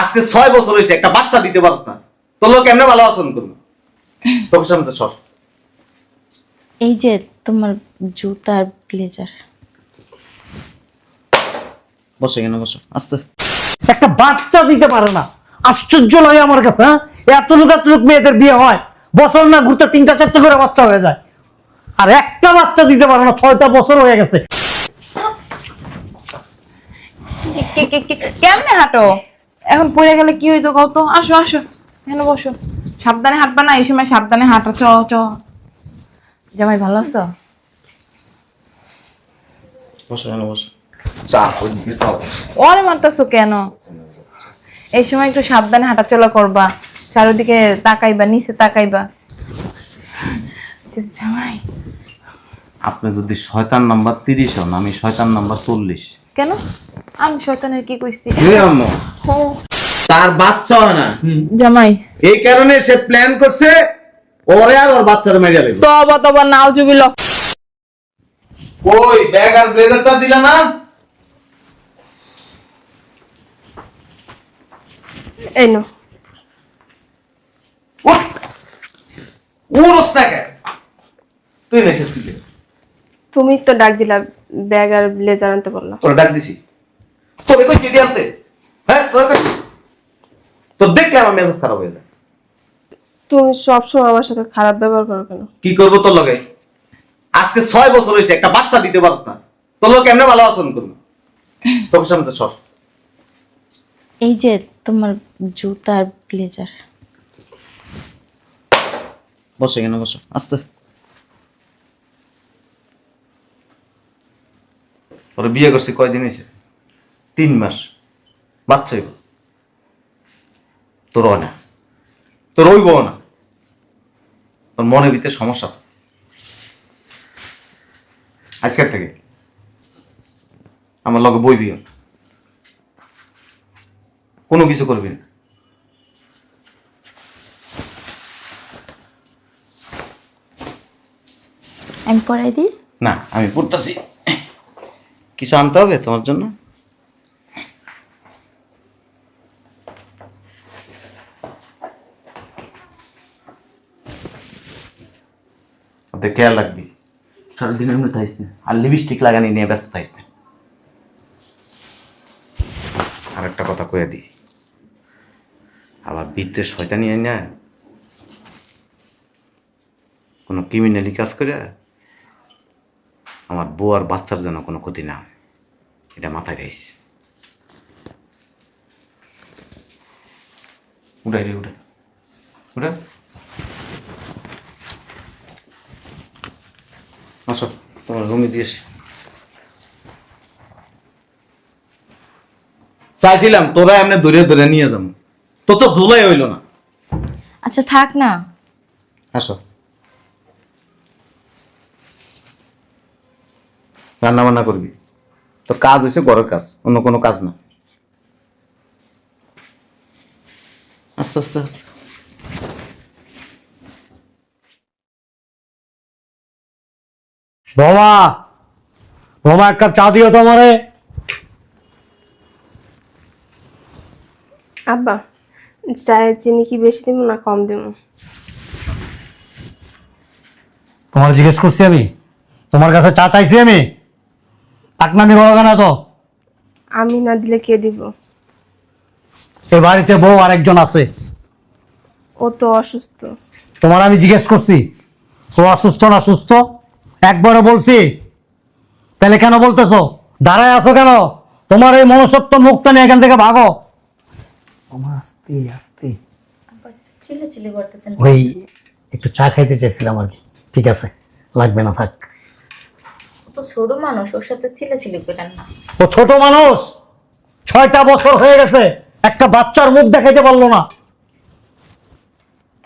আজকে ছয় বছর হয়েছে একটা বাচ্চা দিতে পারছ না। তোর লোক এমনি ভালো আচরণ করব? তোকে সামনে সব এই যে তোমার জুতার ব্লেজার বসে এখানে বসো। আস্তে। একটা বাচ্চা দিতে পারে না। আশ্চর্য লাগে আমার কাছে হ্যাঁ? এত লোক এত লোক মেয়েদের বিয়ে হয় বছর না ঘুরতে তিনটা চারটে করে বাচ্চা হয়ে যায়। আর একটা বাচ্চা দিতে পারে না ছয়টা বছর হয়ে গেছে। কে- কে- কে- কে- কেমনে হাঁটো? এখন পড়ে গেলে কি হইতো কত আসো আসো। এখানে বসো। সাবধানে হাঁটবা না এই সময় সাবধানে হাঁটা চ চ। জামাই ভালো আছো? ওরে মারতেছো কেন? এই সময় একটু সাবধানে হাঁটাচলা করবা। চারিদিকে তাকাইবা নিচে তাকাইবা। জামাই। আপনি যদি শয়তান নাম্বার তিরিশ হন আমি শয়তান নাম্বার চল্লিশ। কেন? আমি শয়তানের কি কইছি? তার বাচ্চা হয় না। জামাই। এই কারণে সে প্ল্যান করছে ওরে আর ওর বাচ্চার মেরে লাগবে তবা তবা নাও জুবি লস। ওই ব্যাগ আর ব্লেজারটা দিলা না? এই তুই কি? তুমি তো ডাক দিলা ব্যাগ আর ব্লেজার আনতে বললা। তোর ডাক দিছি। তোর কই চিঠি আনতে? হ্যাঁ তোর কই? তোর দেখলে আমার মেজাজ খারাপ হয়ে যায়। তুমি সবসময় আমার সাথে খারাপ ব্যবহার করো কেন? কি করব তোর লগে? আজকে ছয় বছর হয়েছে একটা বাচ্চা দিতে পারছ না। তোর লোক এমনি ভালো আচরণ করব? তোকে সামনে সব এই যে তোমার জুতার ব্লেজার বসে কেন বসো? আস্তে। ওরা বিয়ে করছি কয়দিন হয়েছে? তিন মাস। বাচ্চা হইব। তোর না। তোর হইব না। তোর মনের ভিতরে সমস্যা আজকের থেকে আমার লগে বই দিও। কোনো কিছু করবি না। আমি পড়াই দিই? না আমি পড়তেছি। কিছু আনতে হবে তোমার জন্য? কেয়ার লাগবি সারাদিন এমনি থাইস না। আর লিপস্টিক লাগানি নিয়ে ব্যস্ত থাইস না। আর একটা কথা কয়ে দিই আবার বিদ্যে আই না কোনো ক্রিমিনালি কাজ করে? আমার বউ আর বাচ্চার যেন কোনো ক্ষতি না। হয় এটা মাথায় রাখিস। উঠাই রে উঠে। উঠে। আসো তোমার রুমে দিয়েছি চাইছিলাম তোরা এমনি ধরে ধরে নিয়ে যাব। তো তো জুলাই হইল না। আচ্ছা থাক না। আসো। রান্না বান্না করবি। তোর কাজ হয়েছে ঘরের কাজ অন্য কোনো কাজ না। আস্তে আস্তে আস্তে। বাবা বাবা এক কাপ চা দিও তোমারে। আব্বা চায়ের চিনি কি বেশি দিব না কম দিব? তোমার জিজ্ঞেস করছি আমি তোমার কাছে চা চাইছি আমি? টাকনামি করো কেন তো? আমি না দিলে কে দিব? এ বাড়িতে বউ আরেকজন আছে। ও তো অসুস্থ। তোমার আমি জিজ্ঞেস করছি ও অসুস্থ না সুস্থ? একবারও বলছি। তাহলে কেন বলতেছো? দাঁড়ায় আছো কেন? তোমার এই মনসত্ব মুখটা নিয়ে এখান থেকে ভাগো। আমার আস্তে আস্তে। চিলে চিলে করতেছেন ওই একটু চা খাইতে চাইছিলাম আর কি। ঠিক আছে লাগবে না থাক। তো ছোট মানুষ ওর সাথে করেন না? ও ছোট মানুষ? ছয়টা বছর হয়ে গেছে একটা বাচ্চার মুখ দেখাইতে পারল না।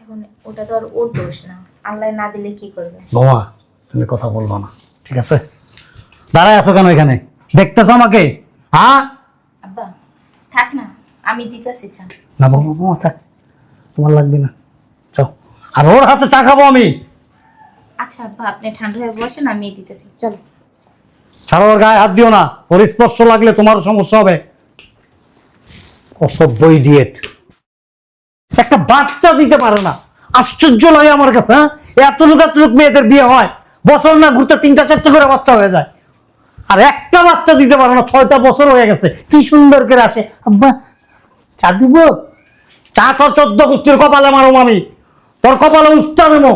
এখন ওটা তো আর ওর দোষ না। আল্লাহ না দিলে কি করবে? বোমা তুমি কথা বলব না ঠিক আছে? দাঁড়ায় আছো কেন এখানে? দেখতেছো আমাকে? হ্যাঁ? আব্বা থাক না আমি দিতেছি চা। না বাবু বোমা থাক। তোমার লাগবে না। চল আর ওর হাতে চা খাব আমি। আচ্ছা আব্বা আপনি ঠান্ডা হয়ে বসেন আমি দিতেছি। চলো। ওর গায়ে হাত দিও না, ওর স্পর্শ লাগলে তোমার সমস্যা হবে। অসভ্য ইডিয়েট একটা বাচ্চা দিতে পারে না, আশ্চর্য লাগে আমার কাছে হ্যাঁ? এত লোক এত লোক মেয়েদের বিয়ে হয়, বছর না ঘুরতে তিনটা চারটে করে বাচ্চা হয়ে যায়। আর একটা বাচ্চা দিতে পারে না, ছয়টা বছর হয়ে গেছে, কি সুন্দর করে আসে। আব্বা, চা দিব? চা তো চোদ্দ গোষ্ঠীর কপালে মারো আমি। তোর কপালে উস্তা দেবো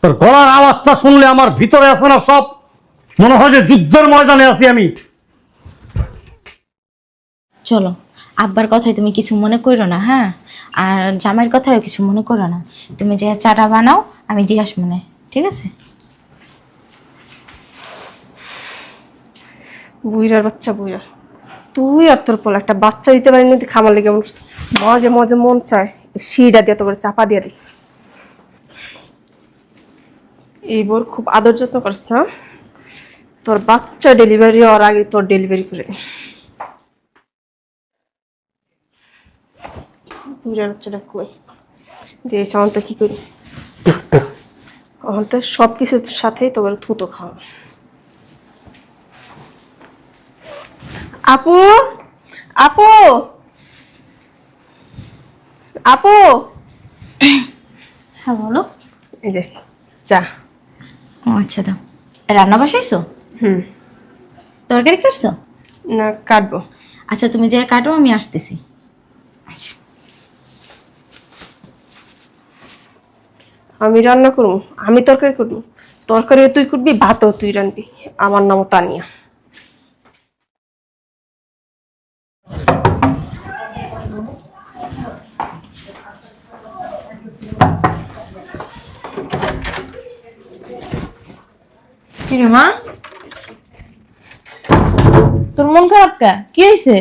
তোর গলার আওয়াজটা শুনলে আমার ভিতরে আছে না সব মনে হয় যে যুদ্ধের ময়দানে আছি আমি। চলো আব্বার কথায় তুমি কিছু মনে করো না হ্যাঁ? আর জামাইয়ের কথাও কিছু মনে করো না। তুমি যে চাটা বানাও আমি দিয়ে আসব না ঠিক আছে? বুইরার বাচ্চা বুইরা তুই আর তোর পোলা একটা বাচ্চা দিতে পারিনি তুই খামার লেগে মন মজে মজে মন চায় শিটা দিয়ে তোর চাপা দিয়ে দিই। এই বোর খুব আদর যত্ন করিস না তোর বাচ্চা ডেলিভারি হওয়ার আগে তোর ডেলিভারি করে বাচ্চাটা কই? দিয়ে সামান তো কি করি? তো সব কিছুর সাথেই তোর থুতো খাওয়া আপু? আপু? আপু? হ্যাঁ বলো। এই যে চা। ও আচ্ছা দাও। রান্না বসাইছো? হুম। তরকারি কাটছো? না কাটবো। আচ্ছা তুমি যে কাটো আমি আসতেছি। আচ্ছা। আমি রান্না করব আমি তরকারি করব। তরকারিও তুই করবি ভাতও তুই রানবি আমার নামও তানিয়া কি রে মা তোর মন খারাপ কে? কি হয়েছে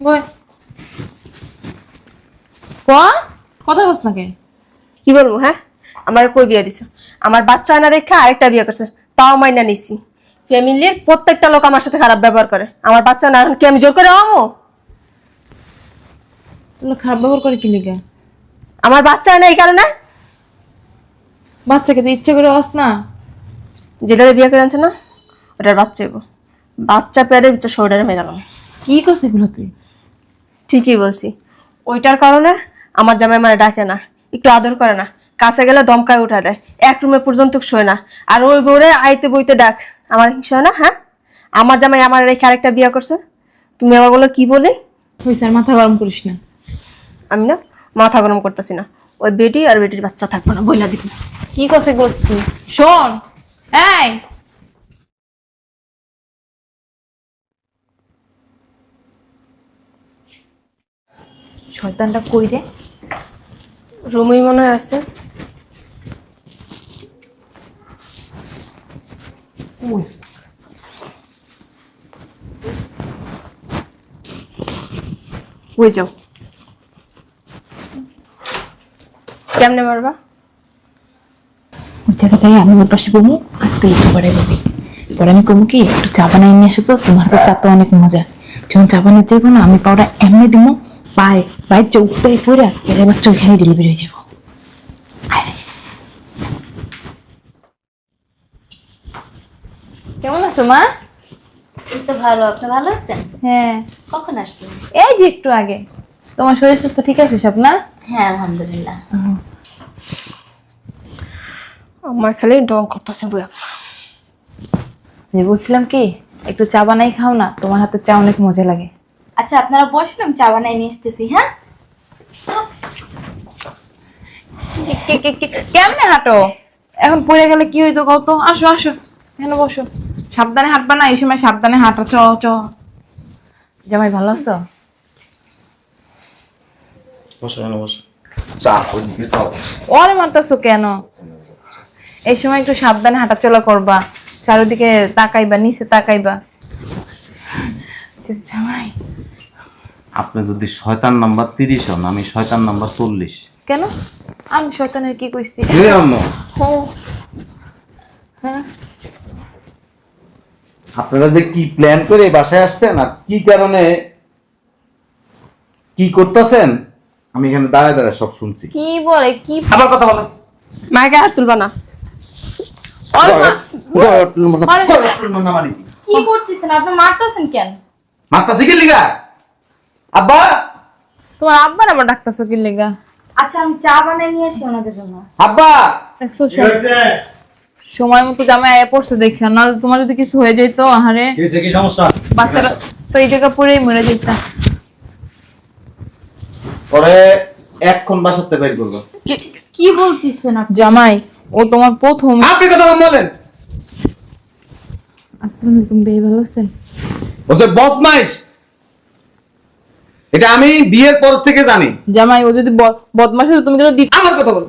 বই ক? কথা কস নাকি কি? বলব হ্যাঁ? আমার কই বিয়ে দিছে? আমার বাচ্চা না দেখে আরেকটা বিয়ে করছে তাও মাইনা নিছি। ফ্যামিলির প্রত্যেকটা লোক আমার সাথে খারাপ ব্যবহার করে। আমার বাচ্চা না এখন কি আমি জোর করে আমো খারাপ ব্যবহার করে কি লিগা? আমার বাচ্চা না এই কারণে? বাচ্চাকে তুই ইচ্ছে করে হস না। যেটা বিয়ে করে আনছে না ওটার বাচ্চা হইব। বাচ্চা পেয়ারে ভিতরে শরীরে কি করছিস এগুলো তুই? ঠিকই বলছি। ওইটার কারণে আমার জামাই মানে ডাকে না একটু আদর করে না। কাছে গেলে দমকায় উঠা দেয় এক রুমে পর্যন্ত শোয় না। আর ওই বউরে আইতে বইতে ডাক আমার হিংসা না হ্যাঁ? আমার জামাই আমার রেখে আরেকটা বিয়ে করছে। তুমি আবার বলো কি বলে? হয়েছে স্যার মাথা গরম করিস না। আমি না মাথা গরম করতেছি না। ওই বেটি আর বেটির বাচ্চা থাকব না বইলা দিব। কি করছে এগুলো তুই? শোন এই! শয়তানটা কই রে? রুমই মনে হয় আছে। ওই যাও। কেমনে মারবা? ওই জায়গা যাই আমি ওর পাশে বলব আর তুই একটু পরে বলবি পরে আমি কমু কি? একটু চা বানাই নিয়ে আসো তো তোমার চা তো অনেক মজা। যখন চা বানাতে যাব না আমি পাউডার এমনি দিব পায়ে বাইর চোখ উঠতে পড়ে এর এবার চোখ ঘেরে ডেলিভারি হয়ে যাব। কেমন আছো মা? তো ভালো আপনি ভালো আছেন? হ্যাঁ। কখন আসছেন? এই যে একটু আগে। তোমার শরীর সুস্থ ঠিক আছে সব না? হ্যাঁ আলহামদুলিল্লাহ। আমার খালি ডং করতেছে বইয়া যে বলছিলাম কি একটু চা বানাই খাও না তোমার হাতে চা অনেক মজা লাগে। আচ্ছা আপনারা বসেন আমি চা বানাই নিয়ে আসতেছি হ্যাঁ? কে- কে- কে- কে- কেমনে হাঁটো? এখন পড়ে গেলে কি হইতো কত আসো আসো এখানে বসো। সাবধানে হাঁটবা না এই সময় সাবধানে হাঁটা চ চ। জামাই ভালো আছো? বসো এখানে বসো। চা ওরে মারতেছো কেন? এই সময় একটু সাবধানে হাঁটাচলা করবা। চারিদিকে তাকাইবা নিচে তাকাইবা। জামাই। আপনি যদি শয়তান নাম্বার তিরিশ হন আমি শয়তান নাম্বার চল্লিশ। কেন? আমি শয়তানের কি কইছি? ও হ্যাঁ। আপনারা যে কি প্ল্যান করে বাসায় আসছেন আর কি কারণে কি করতেছেন আমি এখানে দাঁড়ায় দাঁড়ায় সব শুনছি। কি বলে? কি আবার কথা বলেন। মায়ের হাত তুলবা না। কি করতেছেন? আপনি মারতেছেন কেন? মাত্রা শিখে লিগা? আব্বা! তোমার আবার ডাকতেছো কি লেগা? আচ্ছা আমি চা বানিয়ে নিয়ে আসি ওনাদের জন্য। আব্বা! দেখছ সময় মতো জামাই আয়া পড়ছে দেখা না। তোমার যদি কিছু হয়ে যেত আহারে। কি সমস্যা? বাচ্চারা তো এই জায়গা পরেই মরে যেত পরে এক্ষণ বাসাতে বের করব। কি বলতেছেন জামাই ও তোমার প্রথম আপনি কথা বলেন। আসসালামু আলাইকুম বেই ভালো আছেন? বদমাইশ! এটা আমি বিয়ের পর থেকে জানি। জামাই ও যদি ব- বদমাশ হতো তুমি কিন্তু আমার কথা বল।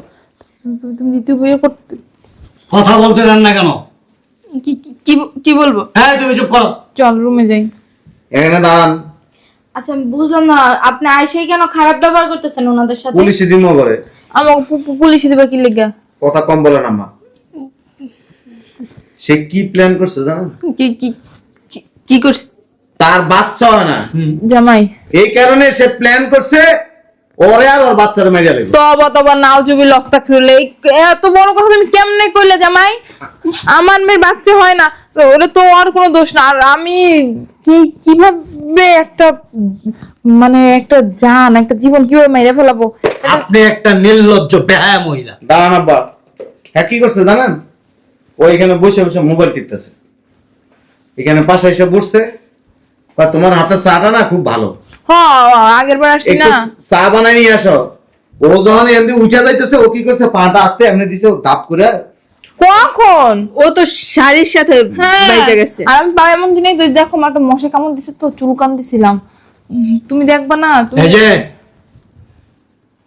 তুমি দ্বিতীয় বিয়ে করতে কথা বলতে দেন না কেন? কি কি- বলব? হ্যাঁ তুমি চুপ করো। চল রুমে যাই। এখানে দাঁড়ান। আচ্ছা আমি বুঝলাম না আপনি আইসেই কেন খারাপ ব্যবহার করতেছেন ওনাদের সাথে? পুলিশে দিমো করে আমাকে পুলিশে দিবা কি লেগা? কথা কম বলেন আম্মা। সে কি প্ল্যান করছে জানেন কি কি কি- কি করছিস তার বাচ্চা হয় না। জামাই। এই কারণে সে প্ল্যান করছে ওরে আর ওর বাচ্চার মেজা লেগে তবা তবা নাও জুবি লস্তা খুলে। এত বড় কথা তুমি কেমনে কইলে জামাই? আমার মেয়ের বাচ্চা হয় না তো তো আর কোনো দোষ না। আর আমি কি কীভাবে একটা মানে একটা জান একটা জীবন কীভাবে মেরে ফেলাবো? আপনি একটা নির্লজ্জ বেহায়া মহিলা। দাঁড়ান আব্বা। হ্যাঁ কি করছে জানেন? ও এখানে বসে বসে মোবাইল টিপতেছে। এখানে পাশে এসে বসছে। বা তোমার হাতে চাটা না খুব ভালো। হ্যাঁ আগের বার আসছি না। চা বানাই নিয়ে আসো। ও যখন এমনি উঠে যাইতেছে ও কি করছে? পাটা আসতে এমনি দিছে ও দাপ করে। কখন? ও তো শাড়ির সাথে হ্যাঁ। বাইচে গেছে। আর আমি বাবা এমন দিনে দেখো আমার একটা মশা কামড় দিছে তো চুল কান দিছিলাম তুমি দেখবা না তুমি এই যে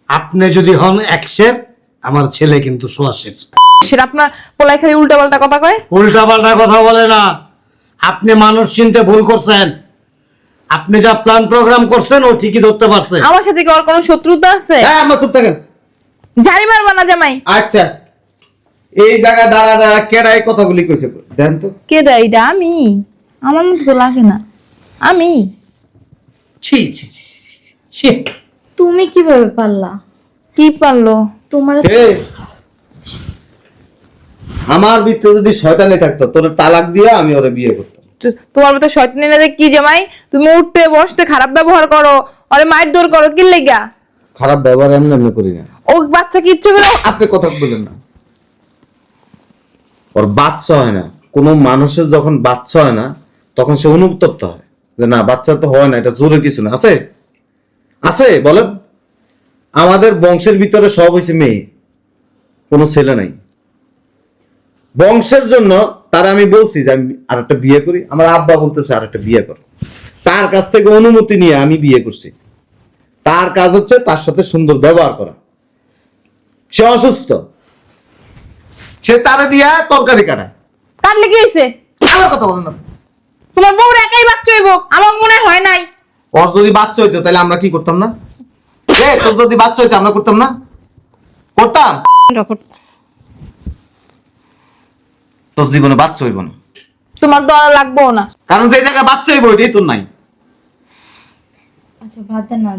আপনি যদি হন একশের আমার ছেলে কিন্তু সোয়াশের সেটা আপনার পোলাই খালি উল্টা পাল্টা কথা কয়? উল্টা পাল্টা কথা বলে না। আপনি মানুষ চিনতে ভুল করছেন। আপনি যা প্ল্যান প্রোগ্রাম করছেন ও ঠিকই ধরতে পারছে। আমার সাথে কি ওর কোনো শত্রুতা আছে? হ্যাঁ আমার চুপ থাকেন। ঝাড়ি মারবা না জামাই। আচ্ছা। এই জায়গায় দাঁড়া দাঁড়া কেডাই কথাগুলি কইছে? দেন তো। কে দেয় এটা? আমি। আমার মতো তো লাগে না। আমি। ছি ছি ছি, ছি, ছি, ছি। তুমি কীভাবে পারলা? কি পারল? তোমার আমার ভিতরে যদি শয়তানি থাকতো তোর তালাক দিয়ে আমি ওরে বিয়ে করতাম। তোমার মতো শয়তানি না কি জামাই তুমি উঠতে বসতে খারাপ ব্যবহার করো আরে মায়ের দৌড় করো কি লেগা? খারাপ ব্যবহার এমনি এমনি করি না। ও বাচ্চা কি ইচ্ছে করে? আপনি কথা বলেন না। ওর বাচ্চা হয় না। কোনো মানুষের যখন বাচ্চা হয় না তখন সে অনুতপ্ত হয়। যে না বাচ্চা তো হয় না এটা জোরের কিছু না। আছে? আছে বলেন। আমাদের বংশের ভিতরে সব হয়েছে মেয়ে। কোনো ছেলে নাই। বংশের জন্য তারা আমি বলছি যে আমি আর একটা বিয়ে করি। আমার আব্বা বলতেছে আর একটা বিয়ে করো। তার কাছ থেকে অনুমতি নিয়ে আমি বিয়ে করছি। তার কাজ হচ্ছে তার সাথে সুন্দর ব্যবহার করা। সে অসুস্থ। সে তারে দিয়া তরকারি কাটায় তার কি হয়েছে আমার কথা বলেন না। তোমার বউর একাই বাচ্চা হইব। আমার মনে হয় নাই। ওর যদি বাচ্চা হইতো তাহলে আমরা কি করতাম না? এ তোর যদি বাচ্চা হইতো আমরা করতাম না? করতাম? তোর জীবনে বাচ্চা হইব না। তোমার দলা লাগবো না। কারণ যে জায়গায় বাচ্চা হইব এটাই তোর নাই। আচ্ছা ভাত দেন না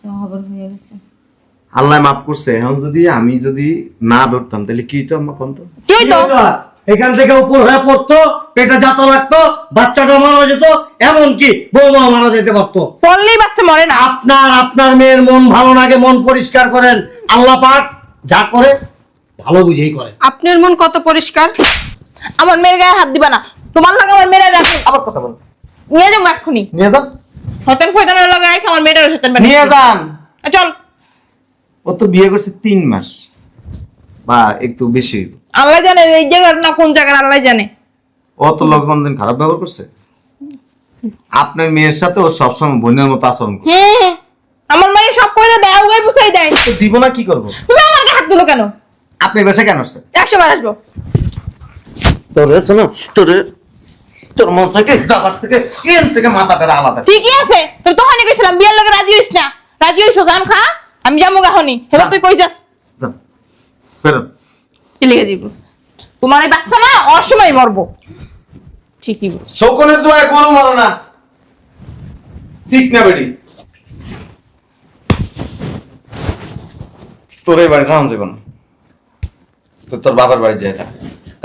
যা হবার হয়ে গেছে। আল্লাহ মাফ করছে এখন যদি আমি যদি না ধরতাম তাহলে কি হইতো আমার কোন তো কি হইতো? এখান থেকে উপর হয়ে পড়তো পেটে যাত লাগতো বাচ্চাটা মারা যেত এমনকি বৌমা মারা যেতে পারতো। পড়লেই বাচ্চা মরে না। আপনার আপনার মেয়ের মন ভালো লাগে মন পরিষ্কার করেন। আল্লাহ পাক যা করে ভালো বুঝেই করে। আপনার মন কত পরিষ্কার? আমার মেয়ের গায়ে হাত দিবা না। তোমার লাগে আমার মেয়েরা রাখো আবার কথা বল। নিয়ে যাব এক্ষুনি। নিয়ে যান। শয়তান ফয়তানের লাগে রাখো আমার মেয়েটারও শয়তান নিয়ে যান। চল। ও তো বিয়ে করছে তিন মাস। বা একটু বেশি আল্লাহ জানে এই জায়গার না কোন জায়গার আল্লাহ জানে। ও তো লোক কোনদিন খারাপ ব্যবহার করছে? আপনার মেয়ের সাথে ও সবসময় বোনের মতো আচরণ করে আমার মায়ের সব কইলে দেয় উগাই পুষাই দেয়। তো দিব না কি করব? তুমি আমার হাত দিলো কেন? আপনি বেশে কেন আসছেন একশো বার আসব। তোর না? তোর তোর মন থেকে জাগার থেকে স্কিন থেকে মাথা পেরা আলাদা। ঠিকই আছে তোর তখনই কইছিলাম বিয়ের লগে রাজি হইস না। রাজি হইস জান খা আমি যাব গাহনি হেবা তুই কই যাস? যান, বেরোন কি তোমার এই বাচ্চা না অসময় মরবো। ঠিকই বল শৌকনের দোয়ায় গরু মারো না। ঠিক না বেটি। তোর এই বাড়ি খাওয়ান দেব না। তো তোর বাবার বাড়ি যায় থাক।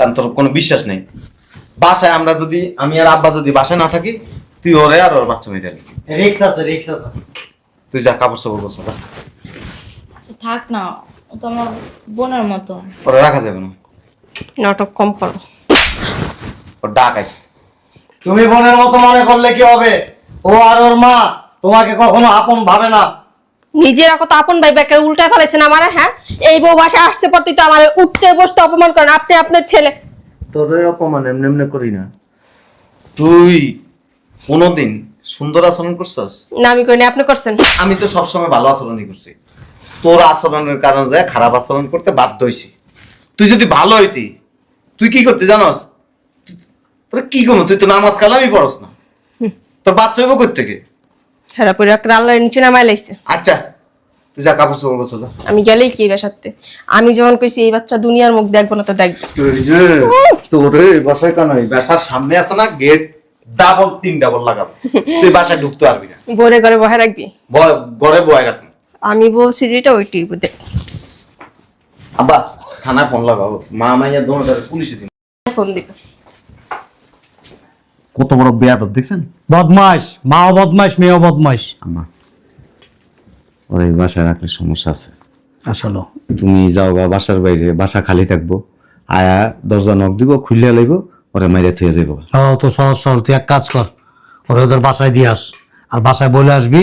কারণ তোর কোনো বিশ্বাস নেই। বাসায় আমরা যদি আমি আর আব্বা যদি বাসায় না থাকি তুই ওরে আর ওর বাচ্চা মেয়ে রিক্স আছে রিক্স আছে। তুই যা কাপড় গোছা যা। আচ্ছা থাক না ও তো আমার বোনের মতো। ওরা রাখা যাবে না। নাটক কম করো। ওর ডাকাই। তুমি বোনের মতো মনে করলে কি হবে? ও আর ওর মা তোমাকে কখনো আপন ভাবে না। নিজেরা কত আপন ভাই বেকার উল্টায় ফেলেছেন আমার হ্যাঁ? এই বউ বাসায় আসতে পড়তে তো আমার উঠতে বসতে অপমান করেন আপনি আপনার ছেলে। তোরে অপমান এমনি এমনি করি না। তুই কোনোদিন সুন্দর আচরণ করছস? না আমি করিনি আপনি করছেন। আমি তো সবসময় ভালো আচরণই করছি। তোর আচরণের কারণে খারাপ আচরণ করতে বাধ্য হয়েছি তুই যদি ভালো হইতি তুই কি করতে জানস? তোর কি করব? তুই তো নামাজ কালামই পড়স না। তোর বাচ্চা হইব কই থেকে? হেরা পরে একটা আল্লাহর নিচে নামাই লাইছে। আচ্ছা তুই যা কাপড় চোপড় গোছা যা। আমি গেলেই কি বেসাতে আমি যখন কইছি এই বাচ্চা দুনিয়ার মুখ দেখব না তো দেখব তোরে বাসায় কেন? এই বাসার সামনে আছে না গেট ডাবল তিন ডাবল লাগাবো। তুই বাসায় ঢুকতে পারবি না। ঘরে ঘরে বহে রাখবি? ঘরে বয় রাখবি। আমি বলছি যেটা ওইটি দেখ আব্বা থানায় ফোন লাগাবো মা মাইয়া দোনো পুলিশে দিন। ফোন দিবে কত বড় বেয়াদব দেখছেন? বদমাস মাও বদমাস মেয়েও বদমাস আম্মা ওর এই বাসায় রাখলে সমস্যা আছে। আসলে। তুমি যাও বা বাসার বাইরে বাসা খালি থাকব। আয়া দরজা নক দিব খুললে লইব ওরে মাইরে থুয়ে যাইব ও তো সহজ সরল তুই এক কাজ কর ওরে ওদের বাসায় দিয়ে আস। আর বাসায় বলে আসবি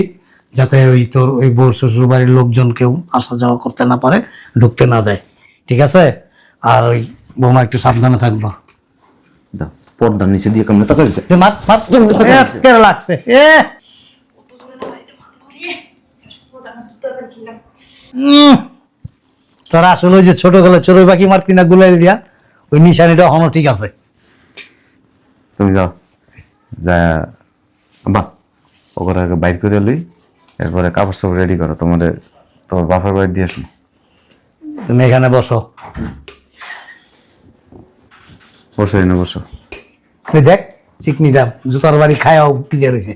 যাতে ওই তোর ওই বউ শ্বশুর বাড়ির লোকজন কেউ আসা যাওয়া করতে না পারে ঢুকতে না দেয়। ঠিক আছে? আর ওই বৌমা একটু সাবধানে থাকবা। দাও পর্দার নিচে দিয়ে কেমন তাকাই লাগছে। তোরা আসলে ওই যে ছোটবেলায় চড়ুই পাখি মারতি না গুলাই দিয়া ওই নিশানিটা হনো ঠিক আছে। তুমি যাও। যা আব্বা ওগুলো আগে বাইর করে লই এরপরে কাপড় সাপড় রেডি করো তোমাদের তোমার বাপের বাড়ি দিয়ে আসুন তুমি এখানে বসো। বসো এনে বসো। দেখ চিকনি দাম জুতার বাড়ি খায়া উঠতে রয়েছে।